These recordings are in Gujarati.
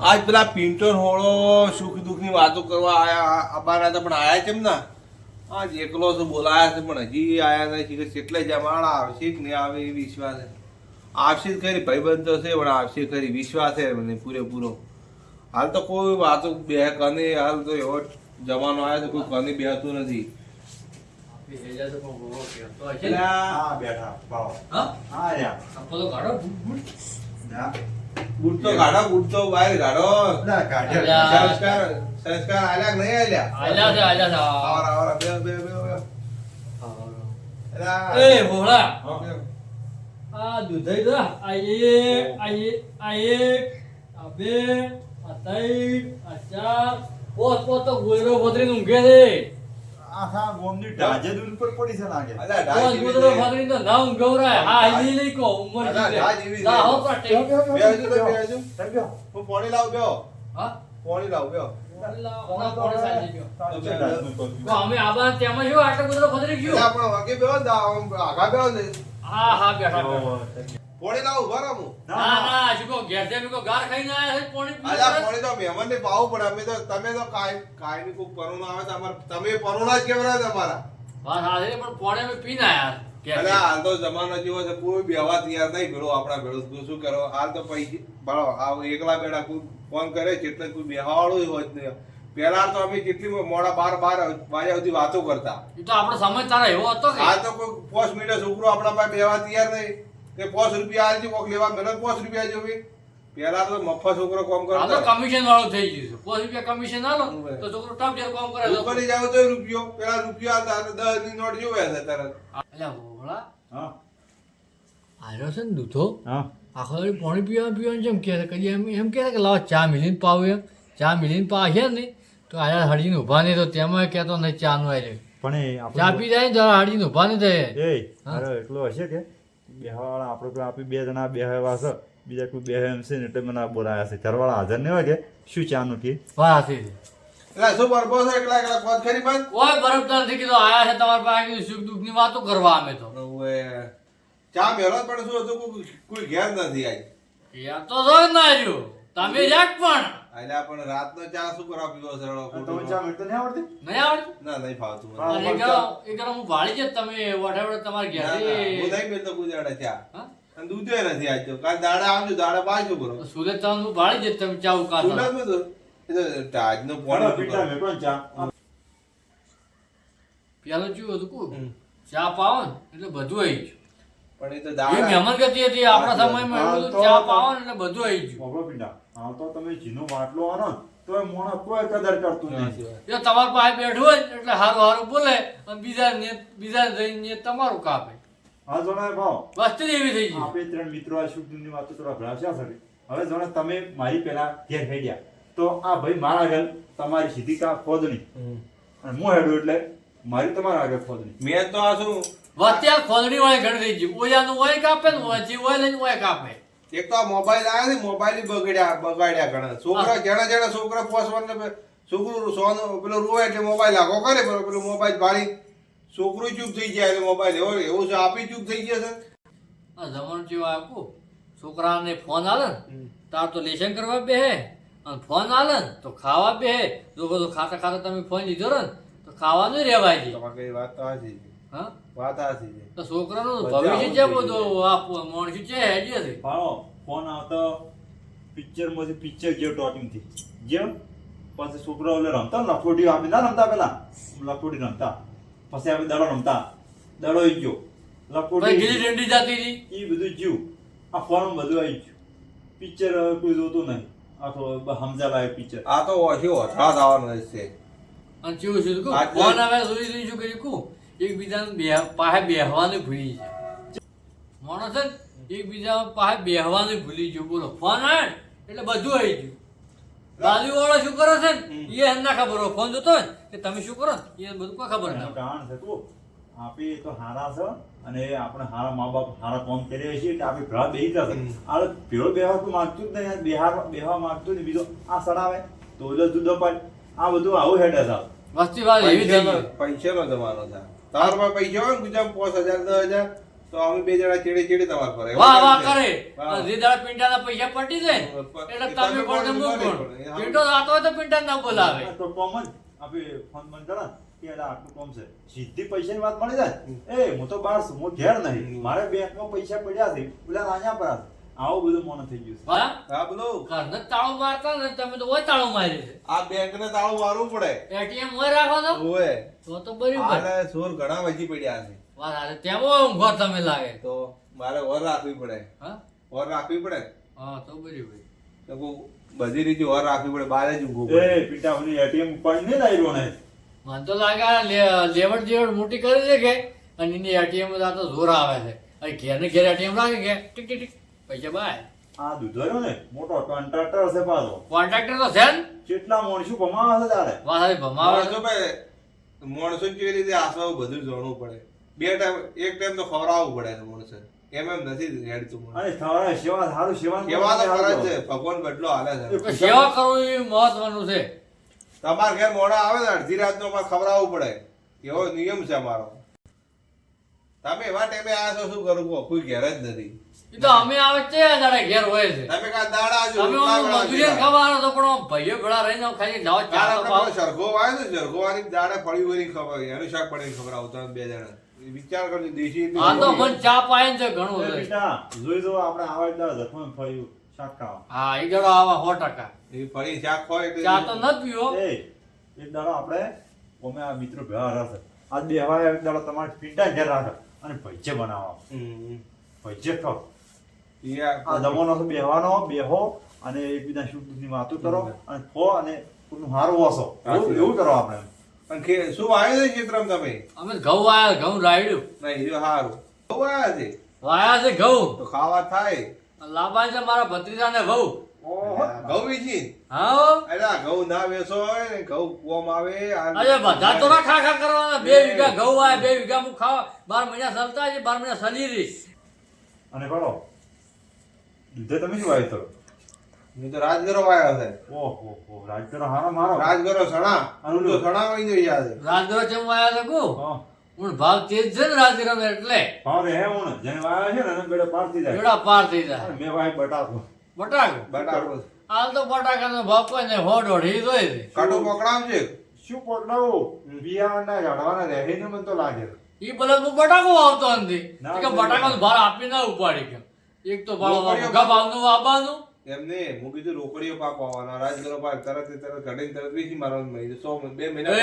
આજ પેલા પિન્ટર હોળો સુખ દુઃખની વાતો કરવા આયા આબાના હતા પણ આયા કેમ ના? આજ એકલો તો બોલાયા છે પણ હજી આયા નથી કે કેટલે જમાડા આવશે કે નહીં આવે એ વિશ્વાસ. છે આવશે ખરી ભાઈબંધ તો છે પણ આવશે ખરી વિશ્વાસ છે મને પૂરેપૂરો. હાલ તો કોઈ વાતો બે કને હાલ તો એવો જમાનો આવ્યો તો કોઈ કને બેહતું નથી. હા બેઠા હા? આપો તો કાઢો, બૂટ, બૂટ. બૂટ તો ગાડો બૂટ તો બહાર કાઢો ના અલ્યા. સંસ્કાર સંસ્કાર આલ્યા કે નહીં આલ્યા આલ્યા છે, આલ્યા છે. આવર આવર બે બે બે બે એ, ભોળા. આ દૂધાઈ દો. આ એક, આ એક, આ એક, બે, આ ત્રણ, આ ચાર. પોત પોત તો ગોદડો પથરીને ઊંઘે છે. આખા ગોમની ઢાજે દૂર પર પડી છે લાગે અલા, ગોદડો છે. પથરીને તો ના ઊંઘવરાય. હા, હજી નહીં કહો, ઉંમર અલા, છે. ઢાળ જેવી હો, પણ ટેક. તો બેહજો. બેહજો. હું પોણી લાવ બેહો. હા? પોણી લાવ. તો અમે આબા તેમાં શું આટલો ગોદડો પથરી ગયો? પણ વાગે બેહો ને, આમ આગા બેહો હા, હા, બેઠા. પોણી લાવ ઊભા રહો ના, ના, શું કહો, ઘેરથી અમે કો ગાર ખાઈને આયા છે, પોણી અલા, પોણી તો મહેમાનને પાવું પડે. અમે તો તમે તો કાઈ કાઈ ની કો પરુણો આવે તો અમારે તમે પરુણા જ કેવરા તમારા હા હા છે, પણ પાણી મે પીને આયા. અલા, હાલ તો જમાનો જેવો છે કોઈ બેહવા તૈયાર નહીં ભેળો આપણા ભેળો તો શું કરો? હાલ તો પછી બરાબર આ એકલા બેઠા કોઈ ફોન કરે છે એટલે કોઈ બેહવાવાળું હોય જ નહીં પહેલા તો અમે કેટલી મોડા બાર બાર વાગ્યા સુધી વાતો કરતા. એ તો આપણો સમય તારા એવો હતો કે. આ તો કોઈ પોસ્ટ મિનિટ છોકરો આપણા પાસે બેહવા તૈયાર નહીં. કે પોસ રૂપિયા આજે કોક લેવા મહેનત પોસ રૂપિયા જોવી પહેલા તો મફત છોકરો કામ આ તો કમિશન વાળો થઈ ગયું છે. પાંચ રૂપિયા કમિશન આલો તો છોકરો ટપ જેવું કામ કરે તો જાવ તો રૂપિયો. પેલા રૂપિયા હતા અને દસની નોટ જોવે છે તરત. એટલે હોળા હા. આર્યો છે ને દૂધો? હા. આખો પાણી પીવા પીવાનું જેમ કહે છે. કદી એમ એમ કહે કે લાવો ચા મિલીને પાવું એમ. ચા મિલીને પાશે ને તો આયા હળીને ઊભા નહીં તો તેમાં કહેતો નહીં ચા નું આવી પણ ચા પી જાય ને જરા હળીને ઊભા નહીં થાય. એ અરે એટલો હશે કે બેહવાવાળા આપણે પેલા આપી બે જણા બેહવા છે બીજા કોઈ બેહે એમ છે ને એટલે મને બોલાયા છે. ઘરવાળા હાજર નહીં હોય કે? શું ચાનું કે વાત છે એટલે શું બરબો છે? એકલા એકલા કોણ ખરી બંધ કોઈ બરફ નથી કીધું આયા છે તમારા પાસે સુખ સુખ દુઃખની વાતો કરવા અમે તો. ચા મેળો પણ શું હતું? કોઈ કોઈ ઘેર નથી આવી યાર તો જો ના આવ્યું તમે જાક પણ. અલ્યા પણ રાતનો ચા શું કરવા પીવો સરળો ખોટો? તમે ચા મેળતો નહીં આવડતી? નહીં આવડતી? ના નહીં ફાવતું મને. હા. અને એ કરો હું વાળી જ તમે whatever તમારે ઘેર. હું નહીં પીતો કોઈ ચા. હા? અને દૂધે નથી આજ તો. કાલ દાડા આવજો દાડા પાછું કરો સુરત તો હું વાળી જ તમે ચા ઉકા સુરતમાં તો તો તાજનું ચાલો, પોણી પીટા મેળતો ને ચા? પેલું ચેવું હતું કો ચા પાવો ને એટલે બધું આવી ગયું. પણ એ તો એ દાડે મહેમાન ગતિ હતી આપણા સમયમાં એવું ચા પાવો ને એટલે બધું આવી ગયું. મોકલો પીટા હા તો તમે જીનો માટલો આનો ને તોય મોણસ કોઈ કદર કરતું ના, નહીં જો તમાર પાસે બેઠો હોય એટલે હારું હારું બોલે અને બીજા ને બીજા જઈને તમારું કાપે. હા જણાય ભાવ. વસ્તુ એવી થઈ ગઈ. આપણે ત્રણ મિત્રો આ શુભની વાતો થોડા ભરાશ્યા છે હવે જણા તમે મારી પેલા ઘેર હેડ્યા. તો આ ભાઈ મારા આગળ તમારી સીધી કા ખોદણી અને હું હેડું એટલે મારી તમારા આગળ ખોદણી મેં તો આ શું વસ્તી આ ખોદણી વાળી ઘડી થઈ ગઈ. ઓયાનું ઓય કાપે ને ઓયથી ઓય લઈને ઓય કાપે. એક તો આ મોબાઈલ આવ્યા છે મોબાઈલ બગડ્યા બગાડ્યા ઘણા. છોકરા જણા જણા છોકરા પોસવાને છોકરું સોનું પેલું રોવે એટલે મોબાઈલ આખો કરે પેલો પેલું મોબાઈલ ભાળી છોકરું ચૂપ થઈ જાય એટલે મોબાઈલ એવો એવું છે આપી ચૂપ થઈ ગયા છે. આ જમાનું જેવો આપ્યું છોકરાને ફોન આલે ને તાર તો લેશન કરવા બેહે. અને ફોન આલે ને તો ખાવા બે હે જો બધું ખાતા ખાતા તમે ફોન લીધો ને તો ખાવાનું રહેવાય છે તમારે કઈ વાત તો આ હા? વાત હાચી છે. તો છોકરાનું ભવિષ્ય છે બધું? આ માણસ છે હેડ્યો છે ભાવો ફોન આવતો પિક્ચર પિક્ચર જેવો ટોકિંગ જેમ પછી છોકરાઓ એટલે રમતા લખોટી આપણે ના રમતા પેલા? લખોટી રમતા. પછી આપણે દડો રમતા. દડો ગયો. પછી ગીલી ડંડી જતી રહી એ બધું જીવ આ ફોન બધું આવી ગયું. પિક્ચર હવે કોઈ જોતું નહીં. આખો હમજા લાયક પિક્ચર આ તો ઓછી ઓછા આવવાનું છે. અને કેવું શું કહું ફોન આવે સુધી સુધી શું કર્યું? કહું એકબીજાને બે પાસે બેહવાને ભૂલી જાય માણસ છે ને એકબીજા પાસે બેહવાને ભૂલી ગયું. બોલો ફોન આવે એટલે બધું આવી ગયું. બાજુ વાળો શું કરો છે ને? એ ના ખબર હોય. ફોન જોતો હોય કે તમે શું કરો એ બધું કોઈ ખબર ના કારણ છે તું આપી તો હારા છે અને આપણે હારા મા બાપ હારા કોમ કરી રહ્યા છીએ એટલે ભરા બેહી જશે. આ ભેળો બેહવા તું માગતું જ નહીં. બેહાર બેહવા માગતું નહીં. બીજો આ સડાવે તો જુદો પાડ. આ બધું આવું હેડે હતા વસ્તી વાત એવી પૈસાનો જમાનો છે. તારા પાસે પૈસા હોય ગુજરાત પાંચ હજાર દસ હજાર તો અમે બે જણા ચેડે ચેડે તમારા પર વાહ વાહ કરે. જે દાડા પિંટાના પૈસા પટી જાય એટલે તમે કોણ ને હું કોણ? પિંટો આતો તો પિંટા ના બોલાવે. તો કોમ જ. આપણે ફોન બંધ કરો એટલે આટલું કોમ છે. સીધી પૈસાની વાત મળી જાય? એ હું તો બહાર છું હું ઘેર નહીં. મારે બેંકમાં પૈસા પડ્યા છે. પેલા રાજા પર આવો બધું મોન થઈ ગયું છે. હા બોલો. ઘરને તાળો મારતા ને તમે તો ઓય તાળું મારી આ બેંક ને તાળું મારવું પડે. એટીએમ હોય રાખો તો. ઓએ તો તો બરાબર. આલે સોર ઘણા વજી પડ્યા છે. વાર આલે તેમાં ઊંઘો તમે લાગે. તો મારે ઓર રાખવી પડે. હા? ઓર રાખવી પડે? હા તો બરાબર. તો બધી રીતે ઓર રાખવી પડે બારે જ ઊંઘો પડે. એ પીટા એટીએમ પણ નહીં લાવી ને? મન તો લાગે લેવડ જેવડ મોટી કરી છે કે અને એની એટીએમ તો જોર આવે છે. અહીં ઘેર ને ઘેર એટીએમ રાખે કે ટીક ટીક ટીક પૈસા બાય. આ દૂધો ને મોટો કોન્ટ્રાક્ટર છે પાછો. કોન્ટ્રાક્ટર તો છે ને? કેટલા માણસો ભમાવે છે તારે? વાહ ભમાવે. માણસો ભાઈ માણસો કેવી રીતે આસવાનું બધું જાણવું પડે. બે ટાઈમ એક ટાઈમ તો ખવડાવવું પડે છે માણસે એમ એમ નથી રેડતું અને ખવડાવે સેવા સારું સેવા સેવા તો ખરા છે. ભગવાન બદલો હાલે છે. સેવા કરવું એ મહત્વનું છે. તમારે ઘેર મોડા આવે ને અડધી રાત નો અમારે ખવડાવવું પડે. એવો નિયમ છે અમારો. તમે એવા ટાઈમે આ છો શું કરું કોઈ ઘેર જ નથી. એ તો અમે આવે છે દાડે ઘેર હોય છે. તમે કા દાડા આજુ તમે મજૂરી દીધા. તો પણ ભાઈઓ ભેળા રહીને ખાલી જાવ ચા કાલ તો પાવ. સરગો વાયો ને સરગવો વાળી દાડે ફળી વરી ખબર એનું શાક પડીને ખબર આવતા બે જણા વિચાર કરજો દેશી આ તો. મન ચા પાય ને ઘણું બેટા જોઈ જો આપણે આવા એટલે જખમાં ફળ્યું શાક ખાવા. હા એ દાડો આવા 100 ટકા. એ ફળી શાક હોય એટલે ચા તો ન પીઓ પીવો. એ એક દાડો આપણે અમે આ મિત્રો ભેળા રહેશે. આજ બે હવારે એક દાડો તમારે પીંડા ઘેર રાખ. અને ભજ્જે બનાવો હમ. ભજીએ ખાવ. આ તો બેહવાનો બેહો અને એકબીજા શુભ દુઃખની વાતો કરો અને ખો અને કોઈનું હારું વસો એવું કરો આપણે. પણ શું વાયો છે ખેતરમાં તમે? અમે ઘઉં વાયા ઘઉં રાયડ્યું નહીં જો હારું. ઘઉં વાયા છે? વાયા છે ઘઉં. તો ખાવા થાય. લાંબા છે મારા ભત્રીજાને ઘઉં. ઓહો ઘઉં વેચી હા અરે ઘઉં ના વેચો હોય ને ઘઉં કોમ આવે અરે બધા તો ના ખા ખા કરવાના. બે વીઘા ઘઉં આવે બે વીઘા હું ખાવા. બાર મહિના સલતા છે બાર મહિના સલી રહી. અને કરો. દૂધે તમે શું વાવ્યું તો મેં તો રાજગરો વાયો છે. ઓહો હો રાજગરો હારો મારો. રાજગરો સણા. હું તો સણા વાઈ ગઈ યાદ. રાજગરો ચમ વાયો છે કો? હું. ભાવ તેજ છે ને રાજગરો એટલે. ભાવ રે હે હું જેને વાયો છે ને એને બેડે પાર થઈ જાય. બેડા પાર થઈ જાય. મેં વાય બટાકો. બટાકો? બટાકો હાલ તો બટાકાનો ભાવ કોઈ ને હો દોઢી જોઈ છે કાટો પકડાવજે શું પકડાવો? બિયાના ઝાડવાના રહે ને મને તો લાગે ઈ ભલે હું બટાકો આવતો નથી. ના, કે બટાકાનો ભાર આપી ના ઉપાડી કે. એક તો ભાવ ભાવનું વાવવાનું એમને હું કીધું રોકડીઓ પાક વાવવાનો રાજગરો પાક તરત તરત ઘટે તરત વેચી મારવાનું મહિને સો બે મહિના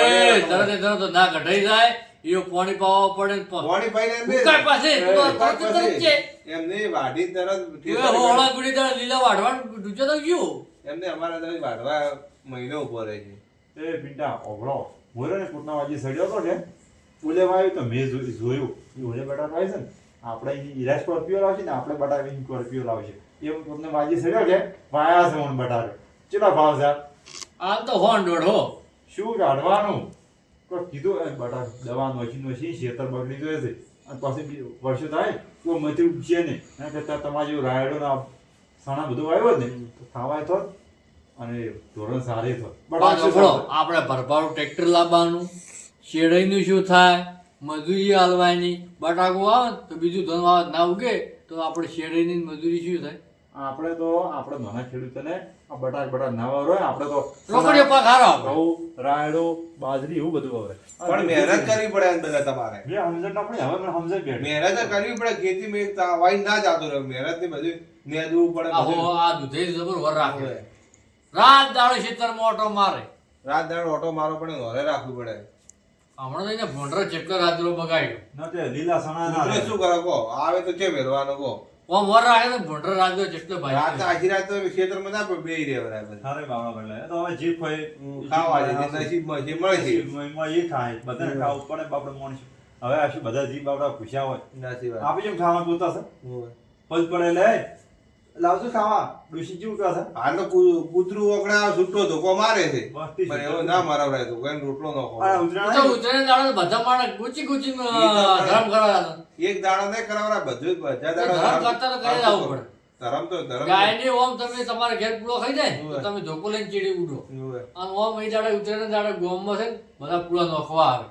તરત તરત ના ઘટાઈ જાય. એ પાણી પાવા પડે ને પ- વાણી એમ પાસે એમને વાઢી તરત હોળા ગુડી તરત લીલા વાઢવાનું ડૂચો તો ગયું. એમને અમારા તરફ વાઢવા મહિનો ઊભો રહે છે. એ પિંડા ઓગળો મોરે ને કુટના વાજી સડ્યો તો ને ઓલે આવ્યું તો મેં જોયું. એ ઓલે બટાકા થાય છે ને. આપણે અહીં સ્કોર્પિયો લાવશે ને આપણે બટાકા સ્કોર્પિયો લાવશે. એ તમને વાજી સડ્યો છે? વાયા છે મને બટાકે. કેટલા ભાવ છે? હાલ તો હોન દોઢ હો. શું કાઢવાનું તો કીધું એ બટા દવા નોશી નોશી શેતર બગડી ગયો છે. અને પછી વર્ષો થાય તો મતી ઉપજે નહીં. એના કરતાં તમારે જેવું રાયડો ના સણા બધું આવ્યો ને તો ખાવાય તો અને ધોરણ સારી તો આપણે ભરપાળું ટ્રેક્ટર લાવવાનું. શેડાઈનું શું થાય? મજૂરી હાલવાની. બટાકું આવે તો બીજું ધન આવે ના ઉગે તો આપણે શેરડીની મજૂરી શું થાય? આપણે તો આપણે નાના ખેડૂતોને આ બટાક બટાક ના વાવરો આપણે તો રોકડીઓ પાક હારો આપણે રાયડો બાજરી એવું બધું વાવરે. પણ મહેનત કરવી પડે એમ બધા તમારે. મેં સમજણ ના પડે હવે મને સમજાય બેઠી. મહેનત કરવી પડે ખેતી મે વાઈ ના જાતો રહ્યો. મહેનતની બધું નેદવું પડે આહો આ દૂધે જબર વર રાખે. રાત દાડો ખેતરમાં મોટો મારે. રાત દાડો ઓટો મારો પણ ઘરે રાખવું પડે. હમણાં તો એને ભોંડરો ચેપલો રાજરો બગાડ્યો. ના લીલા સણા ના એટલે શું કરો કહો? આવે તો છે મેળવાનો કહો? ઓમ વર રાખે તો ભોંડરો રાજરો જેટલો રાત ભાઈ રાત તો ખેતરમાં ના બે રહેવાય બધા. સારે બાવળા પડે. તો હવે હોય. ખાવા જે મળે છે. નસીબમાં એ ખાય. બધા ખાવું પડે બાપડે હવે આ શું બધા જીભ બાપડા ખુશા હોય? આપણે જેમ ખાવા પૂછતા છે પદ પડે લે. લાવજો ખાવા. ડોશી જેવું કહે છે? આ તો કુતરું ઓગણા છૂટો ધોકો મારે છે. મસ્તી પણ એવો ના મરાવરાય તો કોઈ રોટલો ન આ ખવાય. ઉતરાણ દાડો બધા માણસ ગુચી ગુચી ધર્મ કરવા એક દાડો નહીં કરાવરા બધું જ બધા ધરમ દાડા કરતા તો કરી જ પડે. ધરમ તો ધરમ ગાયની ઓમ તમે તમારા ઘેર પૂળો ખાઈ જાય તો તમે ધોકો લઈને ચીડી ઉડો. અને ઓમ એ દાડે ઉતરે ને દાડે ગોમમાં છે ને બધા પૂળા નોખવા આવે.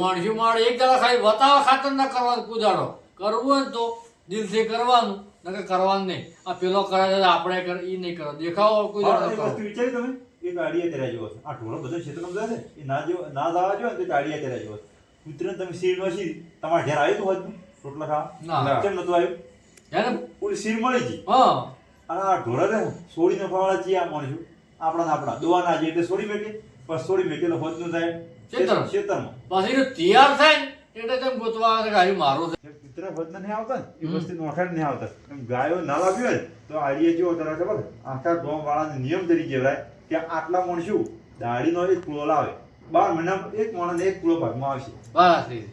માણસી માણ એક દાડો ખાઈ વતાવા ખાતર ના કરવાનું કુદાડો કરવું હોય તો દિલથી કરવાનું. નકર કરવાનું નહીં. આ પેલો કરે છે આપણે કર ઈ નહીં કરો. દેખાવો કોઈ હા, કરો. વસ્તુ વિચારી તમે? એ દાડીએ તેરા જેવો આ ઢોળો બધો ક્ષેત્રમાં જાય છે એ ના જેવો ના દાવા ને તો ગાડીએ તેરા જેવો છે. તમે શીર નો શીર તમારા ઘેર આવ્યું હતું હોજનું? રોટલા ખાવા? ના. કેમ નતું આવ્યું? યાર ઓલી શીર મળી જી હા. અને આ સોડી ને સોડીને ફવાળા છીએ આ માણશું આપણા આપણા. દોવા ના એટલે સોડી મેકે. પણ સોડી મેકેલો હોજનું થાય. ખેતરમાં. ખેતરમાં પછી જો તૈયાર થાય એટલે તેમ ગોતવા આવે મારો છે જે કૂતરા હોજના નહીં આવતા ને એ વસ્તુ નોખા નહીં આવતા. એમ ગાયો ના લાવ્યો હોય તો આડીએ જેવો તને ખબર આખા ગામ વાળાને નિયમ તરીકે કહેવાય કે આટલા માણશું દાડીનો એક કુળો લાવે. બાર મહિનામાં એક માણસને એક કુળો ભાગમાં આવશે.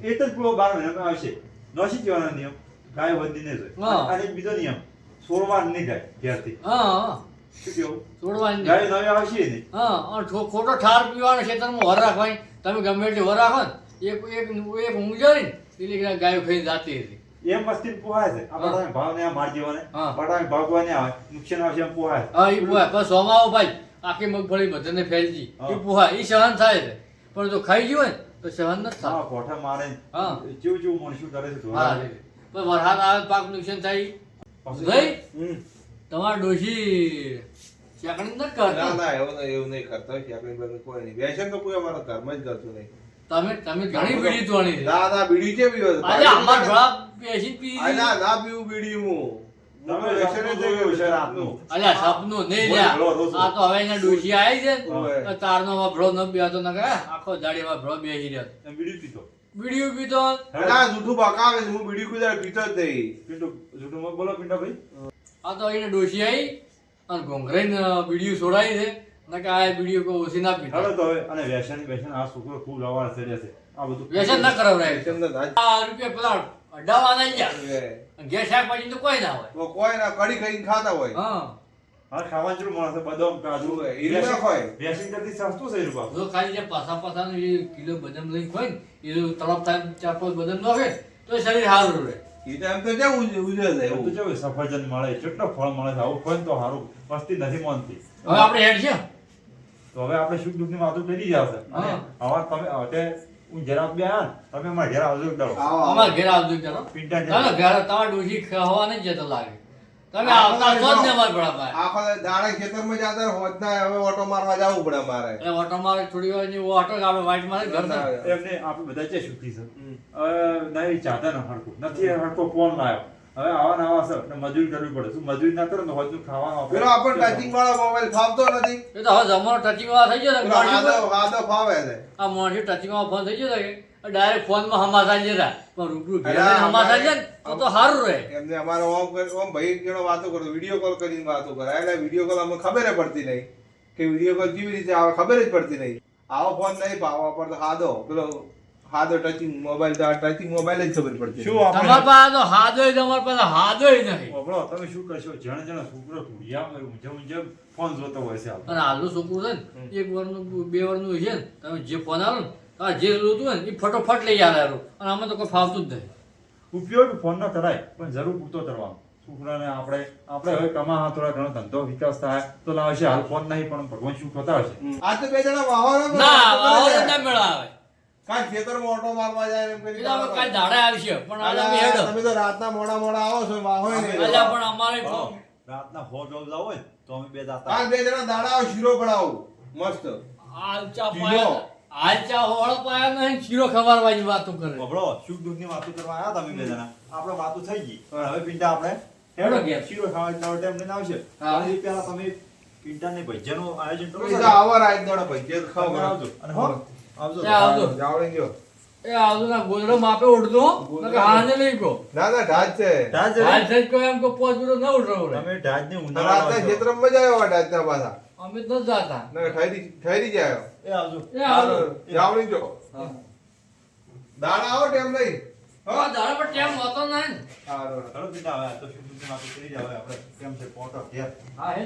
એક જ કુળો બાર મહિનામાં આવશે. નોશી કહેવાનો નિયમ? ગાય વધી નહીં. જોઈએ અને બીજો નિયમ છોડવા નહીં જાય ઘેરથી. છોડવાની. ગાય નવી આવશે નહીં. હા ખોટો ઠાર પીવાનો ખેતરમાં વર રાખવાની? તમે ગમે એટલી વર રાખો ને એક એક એક ઊંઘ જાય ને કે ગાયો ખાઈને જાતી હતી. એમ મસ્તી પોહાય છે. આ બટાને ભાવ ને આ માર જેવાને. હા. બટાને ભાગવા ને આવે નુકસાન આવશે એમ પોહાય. હા એ પોહાય. પણ સોમાવો ભાઈ આખી મગફળી બધાને ફેલજી. એ પોહાય. એ સહન થાય છે. પણ જો ખાઈ ગયું હોય તો સહન નથી હા કોઠા મારે. હા. જેવું જેવું મણશું કરે છે હા પણ વરસાદ આવે પાક નુકસાન થાય ભાઈ. તમારા ડોશી ચેકણી ન કરતા? ના એવું નહીં એવું નહીં કરતા. બધું કોઈ નહીં. વ્યસન તો કોઈ અમારા ઘરમાં જ કરતું નહીં. તમે તમે ઘણી બીડી તોણી ના ના બીડી છે પીવો આજે અમાર ઘણા પેશી પી આ ના ના પીવું બીડી હું. તમે વ્યસન જ સપનું છે રાતનું. અલ્યા સપનું નહીં લ્યા. આ તો હવે એના ડોશી આવી છે. તારનો માં ન બેહતો ન કે આખો દાડીમાં ભ્રો બેહી રહ્યો. બીડી પીતો બીડીઓ પીતો ના જૂઠું બકાવે હું બીડી કોઈ દાડો પીતો જ નહીં. પિન્ટુ જૂઠું બોલો પિન્ટુ ભાઈ આ તો એને ડોશી આવી અને ઘોંઘરાઈને બીડીઓ છોડાવી છે. ન કે આ બીડીઓ કોઈ ઓછી ના પી હાલો તો હવે અને વ્યસન વ્યસન આ છોકરો ખૂબ છે આ બધું વ્યસન ના કરાવરાય વ્યસન તો ના જ. આ રૂપિયા પેલા અડાવાના જ યાર ઘેર શાકભાજી તો કોઈ ના હોય. કોઈ ના કડી ખાઈને ખાતા હોય. હા. હા ખાવાનું જરૂર મળે છે બદામ કાજુ. ઓવે, એ રીતે ના ખવાય. વ્યસન કરતી સસ્તું છે રૂપા. જો ખાલી જે પાસા પાસાનું જે કિલો બદામ લઈ હોય ને એ તળપ થાય ચાર પાંચ બદામ નાખે તો શરીર સારું રહે. એ તો એમ તો કેવું ઉજે છે તો એવું. કેવું સફરજન મળે કેટલો ફળ મળે છે આવું ફળ તો સારું મસ્તી નથી માનતી. હવે આપણે હેડ છે. તો હવે આપણે સુખ દુઃખની વાતો કરી જશે અને હવે તમે હવે હું જરા બે આ તમે અમારા ઘેર આવજો આવો. અમારા ઘેર આવજો કરો પિંટા. ચાલો ઘેર તમારા ડોશી ખાવા નહીં જતો લાગે. તમે આવતા છો જ ને અમારા ભણા આખો દાડે ખેતરમાં જતા હોત હોજના હવે ઓટો મારવા જવું પડે અમારે. એ ઓટો મારે થોડી વારની ઓટો આપણે વાઈટ મારે ઘર ના એમને આપણે બધા છે સુખી છે. હવે નહીં ચાતા ન હરખું. નથી એ હરખો ફોન લાવ્યો. હવે આવા નવા સર છે મજૂરી કરવી પડે. શું મજૂરી ના કરો ને હોજનું ખાવાનું આપણે- પેલો આપણ ટચિંગ વાળો મોબાઈલ ફાવતો નથી. એ તો હવે જમાનો ટચિંગ વાળો થઈ ગયો હાદો હાદો ફાવે છે. આ મોણસી ટચિંગ વાળો ફોન થઈ ગયો કે ડાયરેક્ટ ફોનમાં હમાસા જતા પણ રૂબરૂ ઘેર હમાસા ને તો તો સારું રહે. એમને અમારે ઓમ કર- ઓમ ભાઈ કેળો વાતો કરો વીડિયો કોલ કરીને વાતો કરે. એટલે વીડિયો કોલ અમને ખબર પડતી નહીં. કે વીડિયો કોલ કેવી રીતે આવે ખબર જ પડતી નહીં. આવો ફોન નહીં પાવા પર તો હાદો પેલો હાદો ટચિંગ મોબાઈલ તો ટચિંગ મોબાઈલ જ ખબર પડતી શું તમારા પાસે તો હાદોય તમારા પાસે હાદોય નહીં બબડો તમે શું કરશો? જણ જણ છોકરો ઢૂંઢિયા ઊંઝે ઊંઝે ફોન જોતો હોય છે અને હાલનું છોકરું છે ને એક વરનું બે વરનું છે ને તમે જે ફોન આવો ને આ જે જોતું હોય ને એ ફટોફટ લઈ આવે હારું. અને આમાં તો કોઈ ફાવતું જ નહીં ઉપયોગ ફોન ના કરાય પણ જરૂર પૂરતો કરવાનો. છોકરાને આપણે આપણે હવે કમા થોડા ઘણો ધંધો વિકાસ થાય તો લાવશે. હાલ ફોન નહીં પણ ભગવાન શું કરતા હશે. આ તો બે જણા વાહવાનો ના વાહવાનો. ના મેળાવે કાંઈ ખેતરમાં ઓટો મારવા જાય એમ કરી તો અમે કાંઈ દાડે આવશે પણ આજે અમે તમે તો રાતના મોડા મોડા આવો છો વાહોય નહીં. અલ્યા પણ અમારે રાતના હો જોબ જાવ હોય તો અમે બે જાતા કાલ બે જણા દાડા શીરો બનાવું મસ્ત. આલચા કીધો. આલચા હોળ પાયા નહીં શીરો ખવારવાની વાતો કરે. બબડો સુખ દુઃખની વાતો કરવા આવ્યા તમે બે જણા. આપણે વાતો થઈ ગઈ. પણ હવે પિંડા આપણે હેડો ઘેર. શીરો ખાવા એટલા ટાઈમ લઈને આવશે. હા. પહેલા તમે પિંટાને ભજીયાનું આયોજન કરો આવો રાત દાડા ભજીયા ખાવ. અને હો. આવજો જાવડી ગયો. એ ના ગોદડો માપે ઉડતો. હાને ના ના ઢાજ છે. ઢાજ એમ પોચ ના પાછા. અમે તો જ જાતા. ના ઠારી ઠારી જાય એ આવજો. એ આવજો. જાવડી જો. દાડા આવો ટેમ લઈ. હા દાડા પર ટેમ હોતો નહીં. ને. ચલો હવે તો કરી આપણે કેમ છે પોટો હા હે